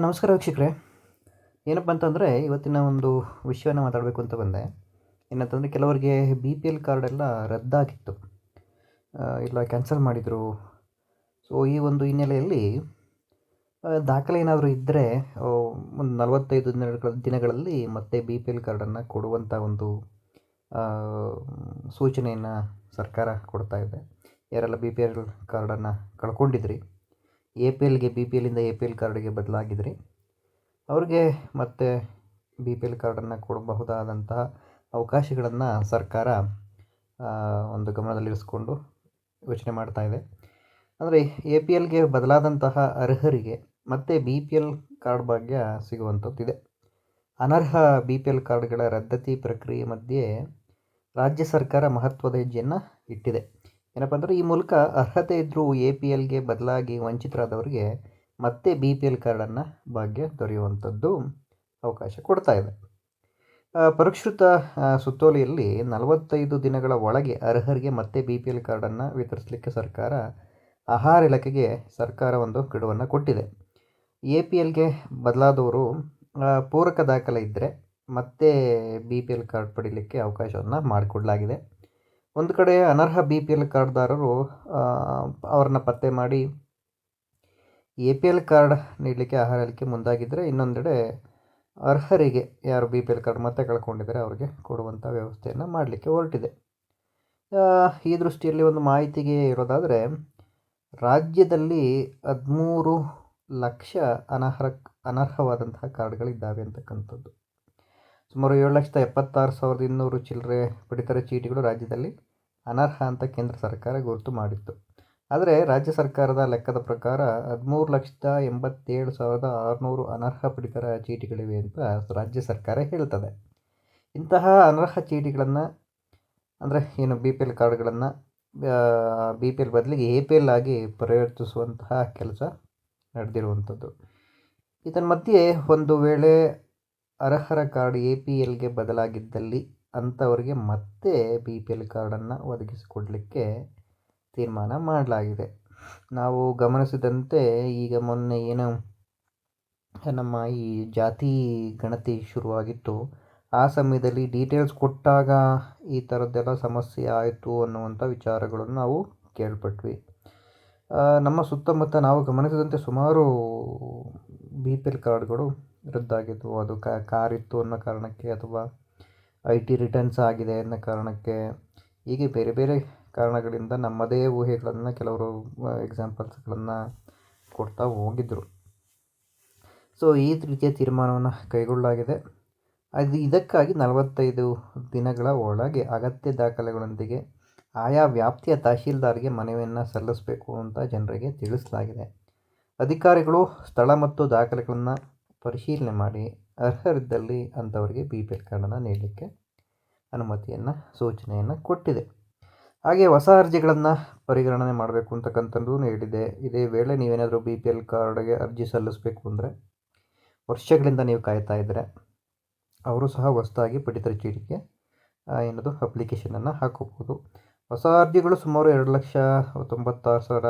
ನಮಸ್ಕಾರ ವೀಕ್ಷಕರೇ. ಏನಪ್ಪ ಅಂತಂದರೆ, ಇವತ್ತಿನ ಒಂದು ವಿಷಯವನ್ನು ಮಾತಾಡಬೇಕು ಅಂತ ಬಂದೆ. ಏನಂತಂದರೆ ಕೆಲವರಿಗೆ ಬಿ ಪಿ ಎಲ್ ಕಾರ್ಡ್ ಎಲ್ಲ ರದ್ದಾಗಿತ್ತು. ಇಲ್ಲ ಕ್ಯಾನ್ಸಲ್ ಮಾಡಿದರು. ಸೊ ಈ ಒಂದು ಹಿನ್ನೆಲೆಯಲ್ಲಿ ದಾಖಲೆ ಏನಾದರೂ ಇದ್ದರೆ ಒಂದು ನಲವತ್ತೈದು ದಿನಗಳ, ದಿನಗಳಲ್ಲಿ ಮತ್ತೆ ಬಿ ಪಿ ಎಲ್ ಕಾರ್ಡನ್ನು ಕೊಡುವಂಥ ಒಂದು ಸೂಚನೆಯನ್ನು ಸರ್ಕಾರ ಕೊಡ್ತಾ ಇದೆ. ಯಾರೆಲ್ಲ ಬಿ ಪಿ ಎಲ್ ಕಾರ್ಡನ್ನು ಕಳ್ಕೊಂಡಿದ್ರಿ ಎ ಪಿ ಎಲ್ಗೆ ಬಿ ಪಿ ಎಲ್ಲಿಂದ ಎ ಪಿ ಎಲ್ ಕಾರ್ಡಿಗೆ ಬದಲಾಗಿದ್ರಿ. ಅವ್ರಿಗೆ ಮತ್ತೆ ಬಿ ಪಿ ಎಲ್ ಕಾರ್ಡನ್ನು ಕೊಡಬಹುದಾದಂತಹ ಅವಕಾಶಗಳನ್ನು ಸರ್ಕಾರ ಒಂದು ಗಮನದಲ್ಲಿರಿಸ್ಕೊಂಡು ಯೋಚನೆ ಮಾಡ್ತಾ ಇದೆ. ಅಂದರೆ ಎ ಪಿ ಎಲ್ಗೆ ಬದಲಾದಂತಹ ಅರ್ಹರಿಗೆ ಮತ್ತೆ ಬಿ ಪಿ ಎಲ್ ಕಾರ್ಡ್ ಭಾಗ್ಯ ಸಿಗುವಂಥದ್ದಿದೆ. ಅನರ್ಹ ಬಿ ಪಿ ಎಲ್ ಕಾರ್ಡ್ಗಳ ರದ್ದತಿ ಪ್ರಕ್ರಿಯೆ ಮಧ್ಯೆ ರಾಜ್ಯ ಸರ್ಕಾರ ಮಹತ್ವದ ಹೆಜ್ಜೆಯನ್ನು ಇಟ್ಟಿದೆ. ಏನಪ್ಪ ಅಂದರೆ ಈ ಮೂಲಕ ಅರ್ಹತೆ ಇದ್ದರೂ ಎ ಪಿ ಎಲ್ಗೆ ಬದಲಾಗಿ ವಂಚಿತರಾದವರಿಗೆ ಮತ್ತೆ ಬಿ ಪಿ ಎಲ್ ಕಾರ್ಡನ್ನು ಭಾಗ್ಯ ದೊರೆಯುವಂಥದ್ದು ಅವಕಾಶ ಕೊಡ್ತಾ ಇದೆ. ಪರಿಷ್ಕೃತ ಸುತ್ತೋಲೆಯಲ್ಲಿ ನಲವತ್ತೈದು ದಿನಗಳ ಒಳಗೆ ಅರ್ಹರಿಗೆ ಮತ್ತೆ ಬಿ ಪಿ ಎಲ್ ಕಾರ್ಡನ್ನು ವಿತರಿಸಲಿಕ್ಕೆ ಸರ್ಕಾರ ಆಹಾರ ಇಲಾಖೆಗೆ ಸರ್ಕಾರ ಒಂದು ಗಡುವನ್ನು ಕೊಟ್ಟಿದೆ. ಎ ಪಿ ಎಲ್ಗೆ ಬದಲಾದವರು ಪೂರಕ ದಾಖಲೆ ಇದ್ದರೆ ಮತ್ತೆ ಬಿ ಪಿ ಎಲ್ ಕಾರ್ಡ್ ಪಡೀಲಿಕ್ಕೆ ಅವಕಾಶವನ್ನು ಮಾಡಿಕೊಡಲಾಗಿದೆ. ಒಂದು ಕಡೆ ಅನರ್ಹ ಬಿ ಪಿ ಎಲ್ ಕಾರ್ಡ್ದಾರರು ಅವ್ರನ್ನ ಪತ್ತೆ ಮಾಡಿ ಎ ಪಿ ಎಲ್ ಕಾರ್ಡ್ ನೀಡಲಿಕ್ಕೆ ಆಹಾರ ಇಲಾಖೆ ಮುಂದಾಗಿದ್ದರೆ ಇನ್ನೊಂದೆಡೆ ಅರ್ಹರಿಗೆ ಯಾರು ಬಿ ಪಿ ಎಲ್ ಕಾರ್ಡ್ ಮತ್ತೆ ಕಳ್ಕೊಂಡಿದ್ದಾರೆ ಅವರಿಗೆ ಕೊಡುವಂಥ ವ್ಯವಸ್ಥೆಯನ್ನು ಮಾಡಲಿಕ್ಕೆ ಹೊರಟಿದೆ. ಈ ದೃಷ್ಟಿಯಲ್ಲಿ ಒಂದು ಮಾಹಿತಿಗೆ ಇರೋದಾದರೆ ರಾಜ್ಯದಲ್ಲಿ ಹದಿಮೂರು ಲಕ್ಷ ಅನರ್ಹ, ಅನರ್ಹವಾದಂತಹ ಕಾರ್ಡ್ಗಳಿದ್ದಾವೆ ಅಂತಕ್ಕಂಥದ್ದು. ಸುಮಾರು ಏಳು ಲಕ್ಷದ ಎಪ್ಪತ್ತಾರು ಸಾವಿರದ ಇನ್ನೂರು ಚಿಲ್ಲರೆ ಪಡಿತರ ಚೀಟಿಗಳು ರಾಜ್ಯದಲ್ಲಿ ಅನರ್ಹ ಅಂತ ಕೇಂದ್ರ ಸರ್ಕಾರ ಗುರುತು ಮಾಡಿತ್ತು. ಆದರೆ ರಾಜ್ಯ ಸರ್ಕಾರದ ಲೆಕ್ಕದ ಪ್ರಕಾರ ಹದಿಮೂರು ಲಕ್ಷದ ಎಂಬತ್ತೇಳು ಸಾವಿರದ ಆರುನೂರು ಅನರ್ಹ ಪಡಿತರ ಚೀಟಿಗಳಿವೆ ಅಂತ ರಾಜ್ಯ ಸರ್ಕಾರ ಹೇಳ್ತದೆ. ಇಂತಹ ಅನರ್ಹ ಚೀಟಿಗಳನ್ನು, ಅಂದರೆ ಏನು ಬಿ ಪಿ ಎಲ್ ಕಾರ್ಡ್ಗಳನ್ನು ಬಿ ಪಿ ಎಲ್ ಬದಲಿಗೆ ಎ ಪಿ ಎಲ್ ಆಗಿ ಪರಿವರ್ತಿಸುವಂತಹ ಕೆಲಸ ನಡೆದಿರುವಂಥದ್ದು. ಇದರ ಮಧ್ಯೆ ಒಂದು ವೇಳೆ ಅರ್ಹರ ಕಾರ್ಡ್ ಎ ಪಿ ಎಲ್ಗೆ ಬದಲಾಗಿದ್ದಲ್ಲಿ ಅಂಥವರಿಗೆ ಮತ್ತೆ ಬಿ ಪಿ ಎಲ್ ಕಾರ್ಡನ್ನು ಒದಗಿಸಿಕೊಡಲಿಕ್ಕೆ ತೀರ್ಮಾನ ಮಾಡಲಾಗಿದೆ. ನಾವು ಗಮನಿಸಿದಂತೆ ಈಗ ಮೊನ್ನೆ ಏನು ನಮ್ಮ ಈ ಜಾತಿ ಗಣತಿ ಶುರುವಾಗಿತ್ತು. ಆ ಸಮಯದಲ್ಲಿ ಡೀಟೇಲ್ಸ್ ಕೊಟ್ಟಾಗ ಈ ಥರದ್ದೆಲ್ಲ ಸಮಸ್ಯೆ ಆಯಿತು ಅನ್ನುವಂಥ ವಿಚಾರಗಳನ್ನು ನಾವು ಕೇಳ್ಪಟ್ವಿ. ನಮ್ಮ ಸುತ್ತಮುತ್ತ ನಾವು ಗಮನಿಸಿದಂತೆ ಸುಮಾರು ಬಿ ಪಿ ಎಲ್ ಕಾರ್ಡ್ಗಳು ಅದು ಕಾರ್ ಇತ್ತು ಅನ್ನೋ ಕಾರಣಕ್ಕೆ ಅಥವಾ ಐ ಟಿ ರಿಟರ್ನ್ಸ್ ಆಗಿದೆ ಅನ್ನೋ ಕಾರಣಕ್ಕೆ ಹೀಗೆ ಬೇರೆ ಬೇರೆ ಕಾರಣಗಳಿಂದ ನಮ್ಮದೇ ಊಹೆಗಳನ್ನು ಕೆಲವರು ಎಕ್ಸಾಂಪಲ್ಸ್ಗಳನ್ನು ಕೊಡ್ತಾ ಹೋಗಿದ್ದರು ಸೊ ಈ ರೀತಿಯ ತೀರ್ಮಾನವನ್ನು ಕೈಗೊಳ್ಳಲಾಗಿದೆ. ಅದು ಇದಕ್ಕಾಗಿ ನಲವತ್ತೈದು ದಿನಗಳ ಒಳಗೆ ಅಗತ್ಯ ದಾಖಲೆಗಳೊಂದಿಗೆ ಆಯಾ ವ್ಯಾಪ್ತಿಯ ತಹಶೀಲ್ದಾರ್ಗೆ ಮನವಿಯನ್ನು ಸಲ್ಲಿಸಬೇಕು ಅಂತ ಜನರಿಗೆ ತಿಳಿಸಲಾಗಿದೆ. ಅಧಿಕಾರಿಗಳು ಸ್ಥಳ ಮತ್ತು ದಾಖಲೆಗಳನ್ನು ಪರಿಶೀಲನೆ ಮಾಡಿ ಅರ್ಹರಿದ್ದಲ್ಲಿ ಅಂಥವರಿಗೆ ಬಿ ಪಿ ಎಲ್ ಕಾರ್ಡನ್ನು ನೀಡಲಿಕ್ಕೆ ಅನುಮತಿಯನ್ನು, ಸೂಚನೆಯನ್ನು ಕೊಟ್ಟಿದೆ. ಹಾಗೆ ಹೊಸ ಅರ್ಜಿಗಳನ್ನು ಪರಿಗಣನೆ ಮಾಡಬೇಕು ಅಂತಕ್ಕಂಥದ್ದು ಹೇಳಿದೆ ಇದೇ ವೇಳೆ ನೀವೇನಾದರೂ ಬಿ ಪಿ ಎಲ್ ಕಾರ್ಡ್ಗೆ ಅರ್ಜಿ ಸಲ್ಲಿಸಬೇಕು ಅಂದರೆ ವರ್ಷಗಳಿಂದ ನೀವು ಕಾಯ್ತಾ ಇದ್ದರೆ ಅವರು ಸಹ ಹೊಸದಾಗಿ ಪಡಿತರ ಚೀಟಿಗೆ ಏನದು ಅಪ್ಲಿಕೇಶನನ್ನು ಹಾಕೋಬೋದು ಹೊಸ ಅರ್ಜಿಗಳು ಸುಮಾರು ಎರಡು ಲಕ್ಷ ತೊಂಬತ್ತಾರು ಸಾವಿರ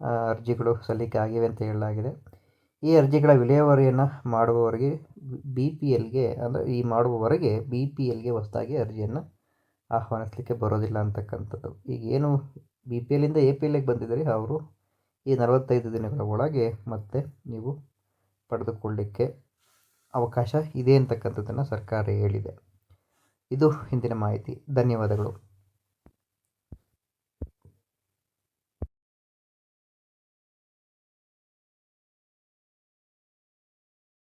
ಅರ್ಜಿಗಳು ಸಲ್ಲಿಕೆ ಆಗಿವೆ ಅಂತ ಹೇಳಲಾಗಿದೆ. ಈ ಅರ್ಜಿಗಳ ವಿಲೇವಾರಿಯನ್ನು ಮಾಡುವವರಿಗೆ ಬಿ ಪಿ ಎಲ್ಗೆ ಅಂದರೆ ಈ ಮಾಡುವವರೆಗೆ ಬಿ ಪಿ ಎಲ್ಗೆ ಹೊಸದಾಗಿ ಅರ್ಜಿಯನ್ನು ಆಹ್ವಾನಿಸಲಿಕ್ಕೆ ಬರೋದಿಲ್ಲ ಅಂತಕ್ಕಂಥದ್ದು. ಈಗ ಏನು ಬಿ ಪಿ ಎಲ್ಲಿಂದ ಎ ಪಿ ಎಲ್ಗೆ ಬಂದಿದ್ದರೆ ಅವರು ಈ ನಲವತ್ತೈದು ದಿನಗಳ ಒಳಗೆ ಮತ್ತೆ ನೀವು ಪಡೆದುಕೊಳ್ಳಲಿಕ್ಕೆ ಅವಕಾಶ ಇದೆ ಅಂತಕ್ಕಂಥದ್ದನ್ನು ಸರ್ಕಾರ ಹೇಳಿದೆ. ಇದು ಇಂದಿನ ಮಾಹಿತಿ. ಧನ್ಯವಾದಗಳು.